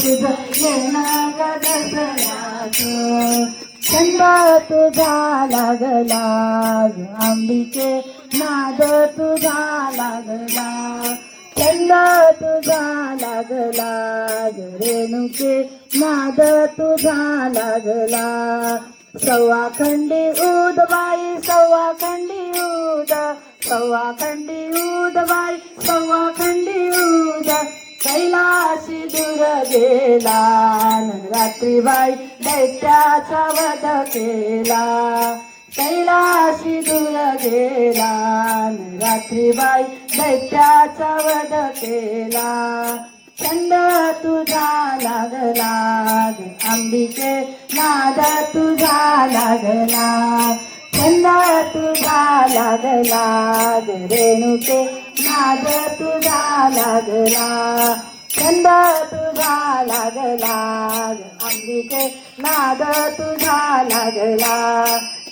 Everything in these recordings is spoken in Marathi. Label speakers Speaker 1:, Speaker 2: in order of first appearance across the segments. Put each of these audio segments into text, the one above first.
Speaker 1: चंदा छंद तुझा लागला ग अंबिके नाद तुझा लागला छंद तुझा लागला रेणुके नाद तुझा लागला सव्वा खंडी उद बाई सव्वा खंडी उद सव्वा खंडी उद बाई सव्वा खंडी उद कैलाशी केला गेला. रात्री बाई दैत्याचा वध केला. कैलाशी दूर गेला. रात्री बाई दैत्याचा वध केला. छंद तुझा लागला. अंबिके नाद तुझा लागला. छंद तुझा लागला. रेणुके नाद तुझा लागला. छंद लागला. अंबिके नाद तुझा लागला.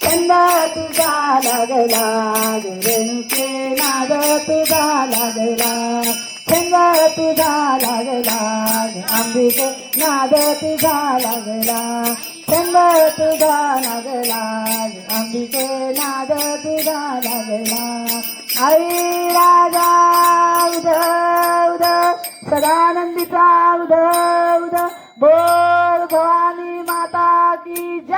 Speaker 1: चंद तुझा लागला. रेणुके नाद तुझा लागला. चंद तुझा लागला. अंबिके नाद तुझा लागला. चंद तुझा लागला. अंबिके नाद तुझा लागला. आई सदानंदिता उद उद बोल भवानी माता की जय.